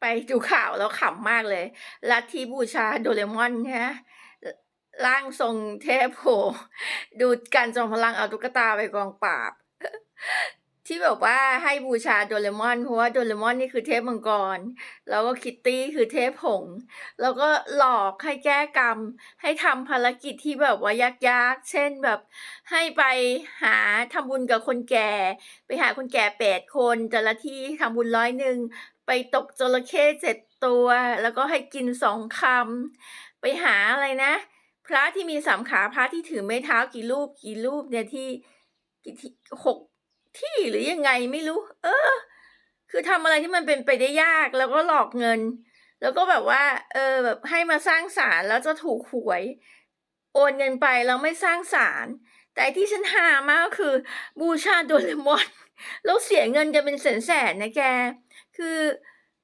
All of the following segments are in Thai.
ไปดูข่าวแล้วขำมากเลยลัทธิบูชาโดเรมอนใช่ไหมร่างทรงเทพโผดูการจอมพลังเอาตุ๊กตาไปกองปราบ ที่แบบว่าให้บูชาโดเรมอน เพราะว่าโดเรมอนนี่คือเทพมังกร แล้วก็คิตตี้คือเทพหงแล้วก็หลอกให้แก้กรรม ให้ทำภารกิจที่แบบว่ายากๆ เช่นแบบให้ไปหาทำบุญกับคนแก่ ไปหาคนแก่แปดคนแต่ละที่ทำบุญร้อยหนึ่งไปตกจระเข้เจ็ดตัว แล้วก็ให้กินสองคำไปหาอะไรนะ พระที่มีสามขาพระที่ถือไม้เท้ากี่รูปกี่รูปเนี่ยที่กี่หก ที่หรือยังไงไม่รู้ เออ คือทำอะไรที่มันเป็นไปได้ยากแล้วก็หลอกเงิน แล้วก็แบบว่า เออแบบให้มาสร้างศาลแล้วจะถูกหวย โอนเงินไปแล้วไม่สร้างศาลแต่ที่ฉันหามากก็คือ บูชาโดเรมอนแล้วเสียเงินกันเป็นแสนๆนะแก คือ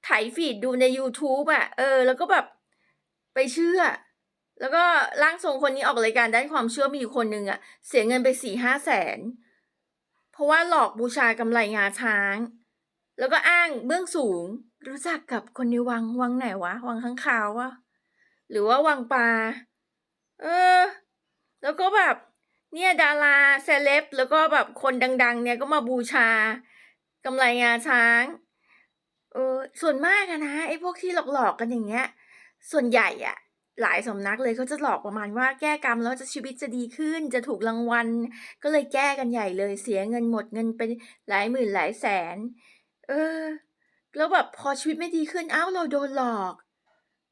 ไถฟีดดูใน YouTube อะเออ แล้วก็แบบไปเชื่อ แล้วก็ร่างทรงคนนี้ออกรายการด้านความเชื่อมีอยู่คนหนึ่งอะเสียเงินไปสี่ห้าแสน เพราะว่าหลอกบูชากำไรงาช้าง แล้วก็อ้างเบื้องสูง รู้จักกับคนในวังวังไหนวะ วังข้างคาววะหรือว่าวังปลาเออ แล้วก็แบบเนี่ยดาราเซเลบแล้วก็แบบคนดัง ๆ เนี่ยก็มาบูชากำไรงาช้าง เออ ส่วนมากนะไอ้พวกที่หลอกๆกันอย่างเงี้ย ส่วนใหญ่อะ หลายสำนักเลยเขาจะหลอกประมาณว่าแก้กรรมแล้วจะชีวิตจะดีขึ้น จะถูกรางวัล ก็เลยแก้กันใหญ่เลยเสียเงินหมดเงินไปหลายหมื่นหลายแสน เออ แล้วแบบพอชีวิตไม่ดีขึ้นอ้าวเราโดนหลอก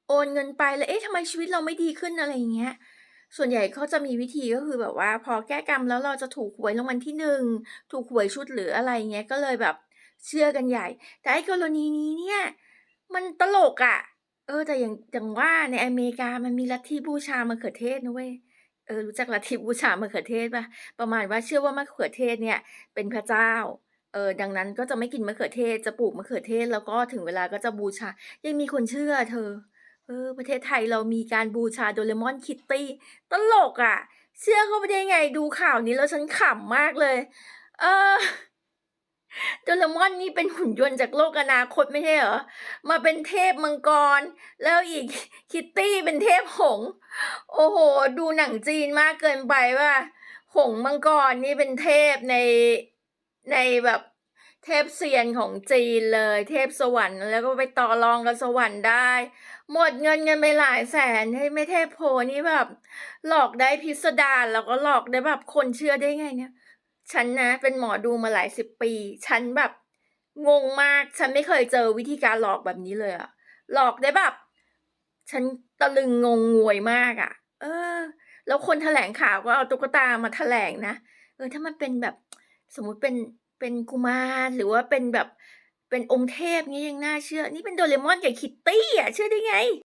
โอนเงินไปแล้วเอ๊ะทำไมชีวิตเราไม่ดีขึ้นอะไรอย่างเงี้ย ส่วนใหญ่เขาจะมีวิธีก็คือแบบว่า พอแก้กรรมแล้วเราจะถูกหวยรางวัลที่หนึ่งถูกหวยชุดหรืออะไรเงี้ยก็เลยแบบเชื่อกันใหญ่ แต่ไอ้กรณีนี้เนี่ย มันตลกอะ เออ แต่อย่าง อย่างว่าในอเมริกามันมีลัทธิบูชามะเขือเทศนะเว้ย เออ รู้จักลัทธิบูชามะเขือเทศเปล่า?ประมาณว่าเชื่อว่ามะเขือเทศเนี่ยเป็นพระเจ้า เออ ดังนั้นก็จะไม่กินมะเขือเทศ จะปลูกมะเขือเทศ แล้วก็ถึงเวลาก็จะบูชา ยังมีคนเชื่อเธอ เออ ประเทศไทยเรามีการบูชาโดเรมอนคิตตี้ตลกอะ เชื่อเข้าไปได้ไง ดูข่าวนี้แล้วฉันขำมากเลย เออ โดเรมอนนี่เป็นหุ่นยนต์จากโลกอนาคตไม่ใช่เหรอ มาเป็นเทพมังกร แล้วอีกคิตตี้เป็นเทพหงส์โอ้โฮดูหนังจีนมากเกินไปเปล่า?หงส์มังกรนี่เป็นเทพในในแบบเทพเซียนของจีนเลย เทพสวรรค์แล้วก็ไปต่อรองกับสวรรค์ได้ หมดเงินกันไปหลายแสนให้แม่เทพโผนี่แบบ หลอกได้พิสดารแล้วก็หลอกได้แบบคนเชื่อได้ไงเนี่ย ฉันนะเป็นหมอดูมาหลายสิบปี ฉันแบบงงมาก ฉันไม่เคยเจอวิธีการหลอกแบบนี้เลยอะหลอกได้แบบ ฉันตะลึงงงงวยมากอะเออ แล้วคนแถลงข่าวก็เอาตุ๊กตามาแถลงนะ เออ ถ้ามันเป็นแบบสมมุติเป็นเป็นกุมารหรือว่าเป็นแบบเป็นองค์เทพงี้ยังน่าเชื่อ นี่เป็นโดเรมอนกับคิตตี้อะเชื่อได้ไง?